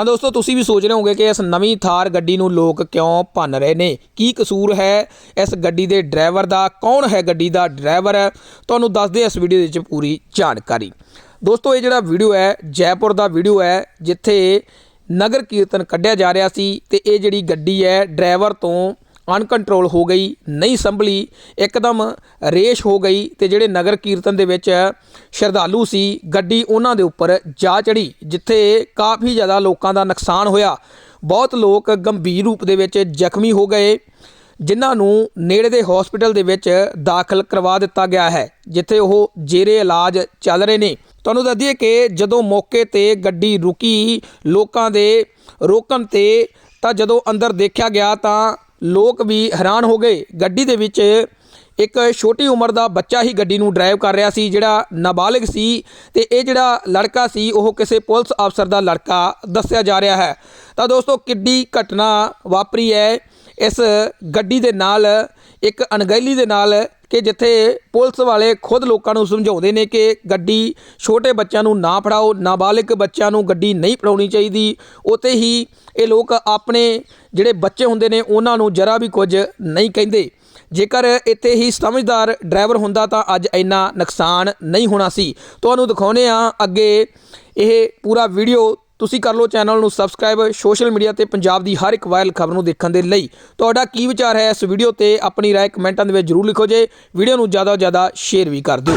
ਤਾਂ ਦੋਸਤੋ, ਤੁਸੀਂ ਵੀ ਸੋਚ ਰਹੇ ਹੋਗੇ ਕਿ ਇਸ ਨਵੀਂ ਥਾਰ ਗੱਡੀ ਨੂੰ ਲੋਕ ਕਿਉਂ ਭੰਨ ਰਹੇ ਨੇ? ਕੀ ਕਸੂਰ ਹੈ ਇਸ ਗੱਡੀ ਦੇ ਡਰਾਈਵਰ ਦਾ? ਕੌਣ ਹੈ ਗੱਡੀ ਦਾ ਡਰਾਈਵਰ? ਤੁਹਾਨੂੰ ਦੱਸਦੇ ਇਸ ਵੀਡੀਓ ਦੇ ਵਿੱਚ ਪੂਰੀ ਜਾਣਕਾਰੀ। ਦੋਸਤੋ, ਇਹ ਜਿਹੜਾ ਵੀਡੀਓ ਹੈ, ਜੈਪੁਰ ਦਾ ਵੀਡੀਓ ਹੈ, ਜਿੱਥੇ ਨਗਰ ਕੀਰਤਨ ਕੱਢਿਆ ਜਾ ਰਿਹਾ ਸੀ ਤੇ ਇਹ ਜਿਹੜੀ ਗੱਡੀ ਹੈ, ਡਰਾਈਵਰ ਤੋਂ ਅਨਕੰਟਰੋਲ ਹੋ ਗਈ, ਨਹੀਂ ਸੰਭਲੀ, ਇੱਕਦਮ ਰੇਸ਼ ਹੋ ਗਈ ਤੇ ਜਿਹੜੇ ਨਗਰ ਕੀਰਤਨ ਦੇ ਵਿੱਚ ਸ਼ਰਧਾਲੂ ਸੀ, ਗੱਡੀ ਉਹਨਾਂ ਦੇ ਉੱਪਰ ਜਾ ਚੜੀ ਜਿੱਥੇ ਕਾਫੀ ਜ਼ਿਆਦਾ ਲੋਕਾਂ ਦਾ ਨੁਕਸਾਨ ਹੋਇਆ। ਬਹੁਤ ਲੋਕ ਗੰਭੀਰ ਰੂਪ ਦੇ ਵਿੱਚ ਜ਼ਖਮੀ ਹੋ ਗਏ, ਜਿਨ੍ਹਾਂ ਨੂੰ ਨੇੜੇ ਦੇ ਹਸਪੀਟਲ ਦੇ ਵਿੱਚ ਦਾਖਲ ਕਰਵਾ ਦਿੱਤਾ ਗਿਆ ਹੈ, ਜਿੱਥੇ ਉਹ ਜੇਰੇ ਇਲਾਜ ਚੱਲ ਰਹੇ ਨੇ। ਤੁਹਾਨੂੰ ਦੱਸ ਦਈਏ ਕਿ ਜਦੋਂ ਮੌਕੇ ਤੇ ਗੱਡੀ ਰੁਕੀ, ਲੋਕਾਂ ਦੇ ਰੋਕਣ ਤੇ ਤਾਂ ਜਦੋਂ ਅੰਦਰ ਦੇਖਿਆ ਗਿਆ ਤਾਂ ਲੋਕ ਵੀ ਹੈਰਾਨ ਹੋ ਗਏ। ਗੱਡੀ ਦੇ ਵਿੱਚ ਇੱਕ ਛੋਟੀ ਉਮਰ ਦਾ ਬੱਚਾ ਹੀ ਗੱਡੀ ਨੂੰ ਡਰਾਈਵ ਕਰ ਰਿਹਾ ਸੀ, ਜਿਹੜਾ ਨਾਬਾਲਿਗ ਸੀ ਤੇ ਇਹ ਜਿਹੜਾ ਲੜਕਾ ਸੀ, ਉਹ ਕਿਸੇ ਪੁਲਿਸ ਅਫਸਰ ਦਾ ਲੜਕਾ ਦੱਸਿਆ ਜਾ ਰਿਹਾ ਹੈ। ਤਾਂ ਦੋਸਤੋ, ਕਿੱਡੀ ਘਟਨਾ ਵਾਪਰੀ ਹੈ। ਇਸ ਗੱਡੀ ਦੇ ਨਾਲ, ਇੱਕ ਅਣਗਹਿਲੀ ਦੇ ਨਾਲ ਕਿ ਜਿੱਥੇ ਪੁਲਿਸ ਵਾਲੇ ਖੁਦ ਲੋਕਾਂ ਨੂੰ ਸਮਝਾਉਂਦੇ ਨੇ ਕਿ ਗੱਡੀ ਛੋਟੇ ਬੱਚਿਆਂ ਨੂੰ ਨਾ ਫੜਾਓ, ਨਾਬਾਲਗ ਬੱਚਿਆਂ ਨੂੰ ਗੱਡੀ ਨਹੀਂ ਫੜਾਉਣੀ ਚਾਹੀਦੀ। ਉਤੇ ਹੀ ਇਹ ਲੋਕ ਆਪਣੇ ਜਿਹੜੇ ਬੱਚੇ ਹੁੰਦੇ ਨੇ, ਉਹਨਾਂ ਨੂੰ ਜਰਾ ਵੀ ਕੁਝ ਨਹੀਂ ਕਹਿੰਦੇ। ਜੇਕਰ ਇੱਥੇ ਹੀ ਸਮਝਦਾਰ ਡਰਾਈਵਰ ਹੁੰਦਾ ਤਾਂ ਅੱਜ ਇੰਨਾ ਨੁਕਸਾਨ ਨਹੀਂ ਹੋਣਾ ਸੀ। ਤੁਹਾਨੂੰ ਦਿਖਾਉਨੇ ਆ ਅੱਗੇ ਇਹ ਪੂਰਾ ਵੀਡੀਓ ਤੁਸੀਂ ਕਰ ਲਓ ਚੈਨਲ ਨੂੰ ਸਬਸਕ੍ਰਾਈਬ, ਸੋਸ਼ਲ ਮੀਡੀਆ ਤੇ ਪੰਜਾਬ ਦੀ ਹਰ ਇੱਕ ਵਾਇਰਲ ਖਬਰ ਨੂੰ ਦੇਖਣ ਦੇ ਲਈ। ਤੁਹਾਡਾ ਕੀ ਵਿਚਾਰ ਹੈ ਇਸ ਵੀਡੀਓ ਤੇ? ਆਪਣੀ ਰਾਏ ਕਮੈਂਟਾਂ ਦੇ ਵਿੱਚ ਜਰੂਰ ਲਿਖੋ ਜੇ। ਵੀਡੀਓ ਨੂੰ ਜ਼ਿਆਦਾ ਤੋਂ ਜ਼ਿਆਦਾ ਸ਼ੇਅਰ ਵੀ ਕਰ ਦਿਓ।